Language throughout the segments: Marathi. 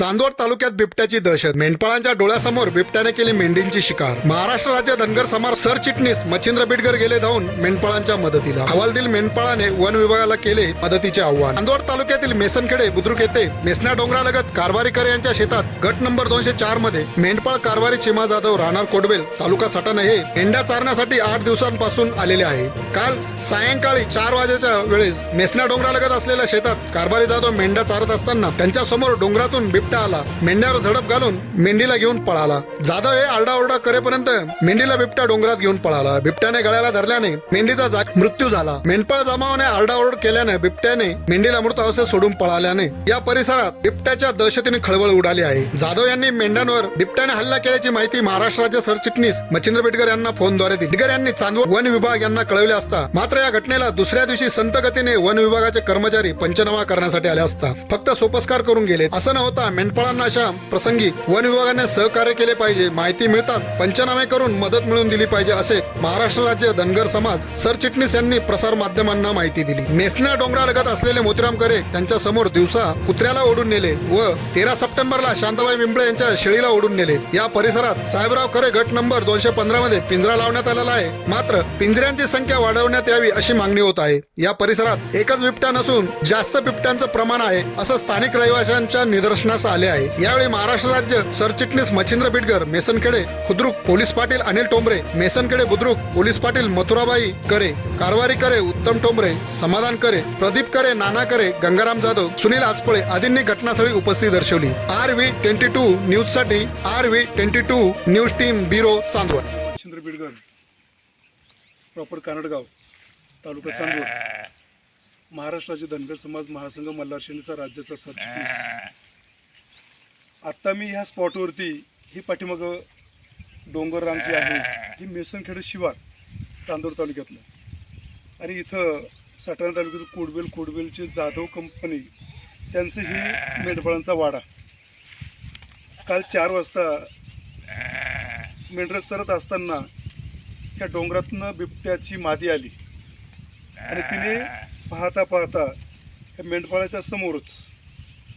चांदवड तालुक्यात बिबट्याची दहशत. मेंढपाळांच्या डोळ्यासमोर बिबट्याने केली मेंढींची शिकार. महाराष्ट्र राज्य धनगर समाज सरचिटणीस मच्छिंद्र बिडकर गेले धावून मेंढपाळांच्या मदतीला. हवालदिल मेंढपाळाने वन विभागाला केले मदतीचे आव्हान. चांदवड तालुक्यातील मेसनखेडे बुद्रुक येथे मेसना डोंगरालगत कारभारीकर यांच्या शेतात गट नंबर दोनशे चारमध्ये मेंढपाळ कारभारी चिमा जाधव राहणार कोडवेल तालुका सटाणा हे मेंढ्या चारण्यासाठी आठ दिवसांपासून आलेले आहे. काल सायंकाळी चार वाजेच्या वेळेस मेसना डोंगरालगत असलेल्या शेतात कारभारी जाधव मेंढ्या चारत असताना त्यांच्यासमोर डोंगरातून बिबट्या आला. मेंढ्यावर झडप घालून मेंढीला घेऊन पळाला. जाधव हे आरडाओरडा करेपर्यंत मेंढीला बिबट्या डोंगरात घेऊन पळाला. बिबट्याने गळ्याला धरल्याने मेंढीचा जाग मृत्यू झाला. मेंढपाळ जमावाने आरडाओरड केल्याने बिबट्याने मेंढीला मृत अवस्थेत सोडून पळाल्याने या परिसरात बिबट्याच्या दहशतीने खळबळ उडाली आहे. जाधव यांनी मेंढ्यांवर बिबट्याने हल्ला केल्याची माहिती महाराष्ट्र राज्य सरचिटणीस मच्छिंद्र बिटकर यांना फोनद्वारे दिली. बिटकर यांनी चांदवड वन विभाग यांना कळवले असता मात्र या घटनेला दुसऱ्या दिवशी संत गतीने वन विभागाचे कर्मचारी पंचनामा करण्यासाठी आले असता. फक्त सोपस्कार करून गेले. असं न होता मेंढपाळांना अशा प्रसंगी वन विभागाने सहकार्य केले पाहिजे माहिती मिळताच पंचनामे करून मदत मिळवून दिली पाहिजे असे महाराष्ट्र राज्य धनगर समाज सरचिटणीस यांनी प्रसार माध्यमांना माहिती दिली. मेसना डोंगरालगत असलेले मोतीराम करे त्यांच्यासमोर दिवसा कुत्र्याला ओढून नेले व तेरा सप्टेंबरला शांताबाई विंबळे यांच्या शेळीला ओढून नेले. या परिसरात साहेबराव करे गट नंबर दोनशे पंधरा मध्ये पिंजरा लावण्यात आलेला आहे. मात्र पिंजऱ्यांची संख्या वाढवण्यात यावी अशी मागणी होत आहे. या परिसरात एकच बिबट्या नसून जास्त बिबट्यांचं प्रमाण आहे असं स्थानिक रहिवाशांच्या निदर्शनास आले आहे. यावेळी महाराष्ट्र राज्य सरचिटणीस मच्छिंद्र बिडकर मेसनखेडे खुद्रुक पोलीस पाटील अनिल टोंबरे मेसनखेडे बुद्रुक पोलीस पाटील मथुराबाई करे कारवारी करे उत्तम टोंबरे समाधान करे प्रदीप करे नाना करे गंगाराम जाधव सुनील आजपळे आदींनी घटनास्थळी उपस्थिती दर्शवली. आर व्ही ट्वेंटी टू न्यूजसाठी R V twenty two news team bureau Chandwad. Machhindra Bidgar proper Kanadgaon taluka Chandwad. Maharashtra राज्य धनगर समाज महासंघ मल्हार सेनेचा राज्याचा सरचिटणीस आत्ता मी ह्या स्पॉटवरती ही पाठीमागं डोंगर जी आहे. ही मेसनखेड शिवार चांदोड तालुक्यातलं. आणि इथं सटाणा तालुक्यात कोडबेल कोडबेलचे जाधव कंपनी त्यांचं ही मेंढपाळांचा वाडा. काल चार वाजता मेंढरं चरत असताना त्या डोंगरातनं बिबट्याची मादी आली. आणि तिने पाहता पाहता त्या मेंढपाळाच्या समोरच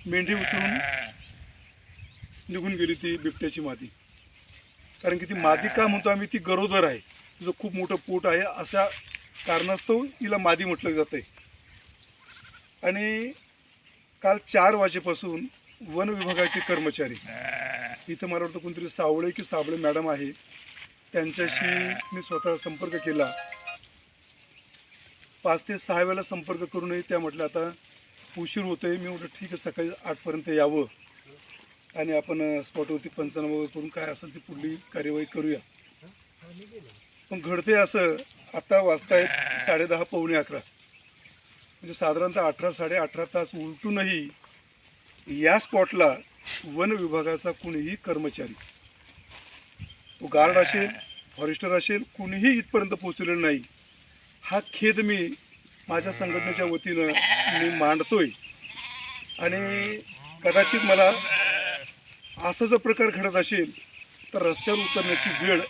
मेंढी उचलून निघून गेली ती बिबट्याची मादी. कारण की ती मादी का म्हणतो आम्ही? ती गरोदर आहे. तिचं खूप मोठं पोट आहे. अशा कारणास्तव तिला मादी म्हटलं जातं आहे आणि काल चार वाजेपासून वन विभागाचे कर्मचारी इथं मला वाटतं कोणतरी सावळे की साबळे मॅडम आहे त्यांच्याशी मी स्वतः संपर्क केला. पाच ते सहा वेळेला संपर्क करूनही त्या म्हटलं आता उशीर होतोय. मी म्हटलं ठीक आहे सकाळी आठपर्यंत यावं. आणि आपण स्पॉटवरती पंचनामा वगैरे करून काय असेल ती पुढली कार्यवाही करूया. पण घडते असं आता वाजतायत साडेदहा पावणे अकरा. म्हणजे साधारणतः अठरा साडे अठरा तास उलटूनही या स्पॉटला वन विभागाचा कुणीही कर्मचारी तो गार्ड असेल फॉरेस्टर असेल कुणीही इथपर्यंत पोहोचलेलं नाही. हा खेद मी माझ्या संघटनेच्या वतीनं मी मांडतोय. आणि कदाचित मला असा जर प्रकार घडत असेल तर रस्त्यावर उतरण्याची वेळ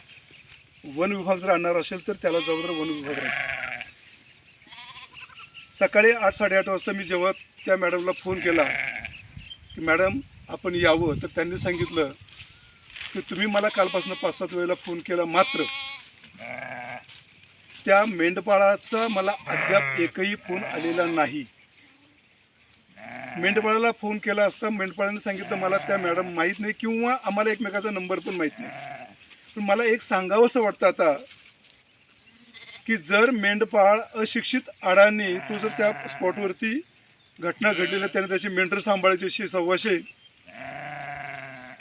वन विभाग जर आणणार असेल तर त्याला जबाबदार वन विभाग राहील. सकाळी आठ साडेआठ वाजता मी जेव्हा त्या मॅडमला फोन केला की मॅडम आपण यावं तर त्यांनी सांगितलं की तुम्ही मला कालपासून पाच सात वेळेला फोन केला मात्र त्या मेंढपाळाचा मला अद्याप एकही फोन आलेला नाही. मेंढपाळाला फोन केला असता मेंढपाळाने सांगितलं मला त्या मॅडम माहीत नाही किंवा आम्हाला एकमेकाचा नंबर पण माहीत नाही. पण मला एक सांगावंसं वाटतं आता की जर मेंढपाळ अशिक्षित आडानी तो जर त्या स्पॉटवरती घटना घडलेल्या त्याने त्याची मेंढर सांभाळायची अशी सव्वाशे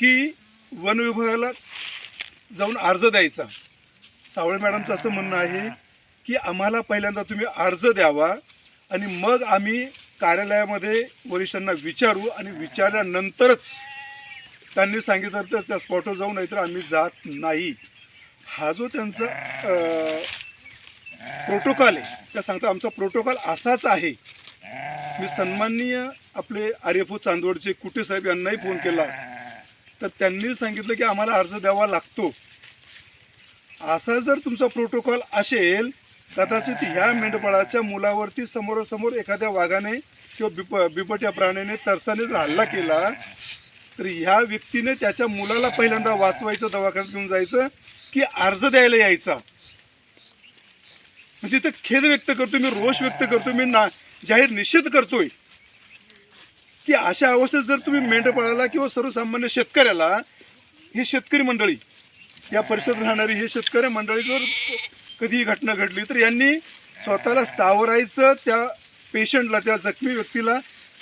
की वन विभागाला जाऊन अर्ज द्यायचा. सावळे मॅडमचं असं म्हणणं आहे की आम्हाला पहिल्यांदा तुम्ही अर्ज द्यावा आणि मग आम्ही कार्यालयामध्ये वरिष्ठांना विचारू आणि विचारल्यानंतरच त्यांनी सांगितलं तर त्या स्पॉटवर जाऊ नाहीतर आम्ही जात नाही. हा जो त्यांचा प्रोटोकॉल आहे त्या सांगता आमचा प्रोटोकॉल असाच आहे. मी सन्माननीय आपले आर्यफो चांदवडचे कुटे साहेब यांनाही फोन केला. तर त्यांनी सांगितलं की आम्हाला अर्ज द्यावा लागतो. असा जर तुमचा प्रोटोकॉल असेल कदाचित ह्या मेंढपाळाच्या मुलावरती समोरासमोर एखाद्या वाघाने किंवा बिप बिबट्या प्राण्याने तरसाने जर हल्ला केला तर ह्या व्यक्तीने त्याच्या मुलाला पहिल्यांदा वाचवायचं दवाखान्यात घेऊन जायचं की अर्ज द्यायला यायचा? म्हणजे ते खेद व्यक्त करतो मी रोष व्यक्त करतो मी ना जाहीर निषेध करतोय की अशा अवस्थेत जर तुम्ही मेंढपाळाला किंवा सर्वसामान्य शेतकऱ्याला हे शेतकरी मंडळी या परिसरात राहणारी हे शेतकरी मंडळी जर कधी ही घटना घडली तर यांनी स्वतःला सावरायचं त्या पेशंटला त्या जखमी व्यक्तीला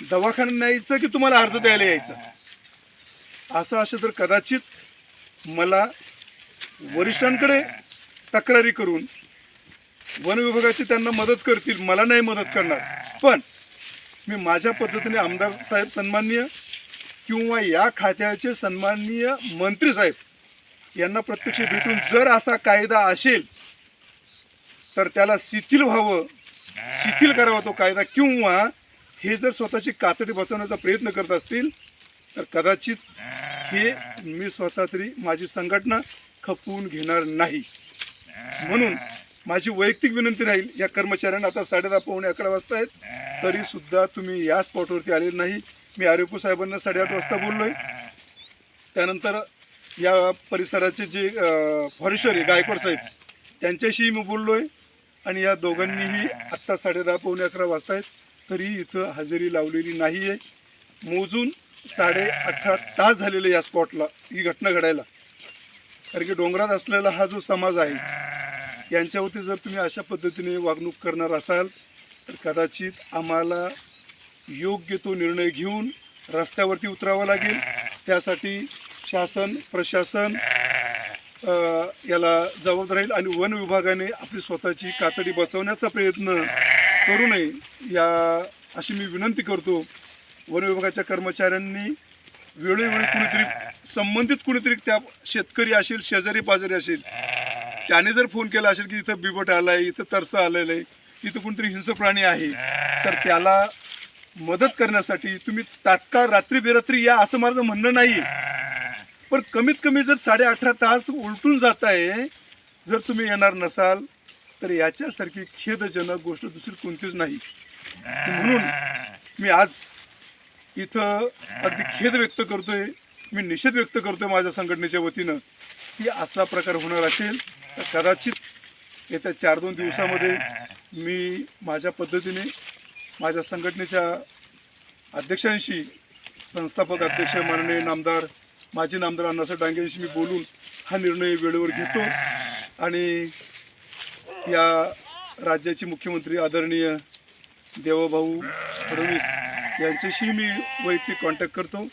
दवाखान्यात न्यायचं की तुम्हाला अर्ज द्यायला यायचं? असं असं तर कदाचित मला वरिष्ठांकडे तक्रारी करून वन विभागाची त्यांना मदत करतील. मला नाही मदत करणार. पण मी माझ्या पद्धतीने आमदार साहेब सन्माननीय किंवा या खात्याचे सन्माननीय मंत्री साहेब यांना प्रत्यक्ष भेटून जर असा कायदा असेल तर त्याला शिथिल व्हावं. शिथिल करावा तो कायदा किंवा हे जर स्वतःची कातडी बसवण्याचा प्रयत्न करत असतील तर कदाचित हे. मी स्वतः तरी माझी संघटना खपवून घेणार नाही. म्हणून माझी वैयक्तिक विनंती राहील या कर्मचाऱ्यांना आता साडेदहा पावणे अकरा वाजता आहेत. तरी सुद्धा तुम्ही या स्पॉटवरती आलेले नाही. मी आरोग्य साहेबांना साडेआठ वाजता बोललोय. त्यानंतर या परिसराचे जे फॉरेस्टर आहे गायकवाड साहेब त्यांच्याशीही मी बोललो आहे आणि या दोघांनीही आत्ता साडेदहा पावणे अकरा वाजता आहेत तरी इथं हजेरी लावलेली नाही आहे मोजून साडे अठरा तास झालेले या स्पॉटला ही घटना घडायला. कारण की डोंगरात असलेला हा जो समाज आहे यांच्यावरती जर तुम्ही अशा पद्धतीने वागणूक करणार असाल तर कदाचित आम्हाला योग्य तो निर्णय घेऊन रस्त्यावरती उतरावं लागेल. त्यासाठी शासन प्रशासन याला जबाबदार राहील आणि वन विभागाने आपली स्वतःची कातडी बचवण्याचा प्रयत्न करू नये या अशी मी विनंती करतो. वन विभागाच्या कर्मचाऱ्यांनी वेळोवेळी कुणीतरी संबंधित कुणीतरी त्या शेतकरी असेल शेजारी पाजारी असेल त्याने जर फोन केला असेल की इथं बिबट आलाय इथं तरस आलेलं आहे इथं कोणतरी हिंस्र प्राणी आहे तर त्याला मदत करण्यासाठी तुम्ही तात्काळ रात्री बेरात्री या असं माझं म्हणणं नाही पण कमीत कमी जर साडे अठरा तास उलटून जात आहे जर तुम्ही येणार नसाल तर याच्यासारखी खेदजनक गोष्ट दुसरी कोणतीच नाही. म्हणून मी आज इथं अगदी खेद व्यक्त करतोय मी निषेध व्यक्त करतोय माझ्या संघटनेच्या वतीनं की असला प्रकार होणार असेल तर कदाचित येत्या चार दोन दिवसामध्ये मी माझ्या पद्धतीने माझ्या संघटनेच्या अध्यक्षांशी संस्थापक अध्यक्ष माननीय नामदार माझे नामदार अण्णासाहेब डांगे मी बोलून हा निर्णय वेळेवर घेतो. आणि या राज्याचे मुख्यमंत्री आदरणीय देवभाऊ फडणवीस यांच्याशी मी वैयक्तिक कॉन्टॅक्ट करतो.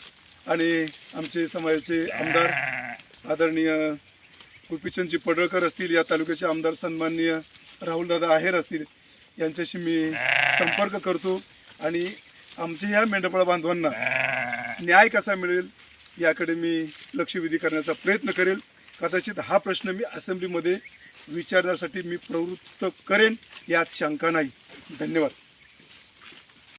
आणि आमचे समाजाचे आमदार आदरणीय गोपीचंदजी पडळकर असतील या तालुक्याचे आमदार सन्माननीय राहुलदादा आहेर असतील यांच्याशी मी संपर्क करतो. आणि आमच्या ह्या मेंढपाळ बांधवांना न्याय कसा मिळेल याकडे मी लक्षवेधी करण्याचा प्रयत्न करेल. कदाचित हा प्रश्न मी असेंब्लीमध्ये विचारण्यासाठी मी प्रवृत्त करेन यात शंका नाही. धन्यवाद.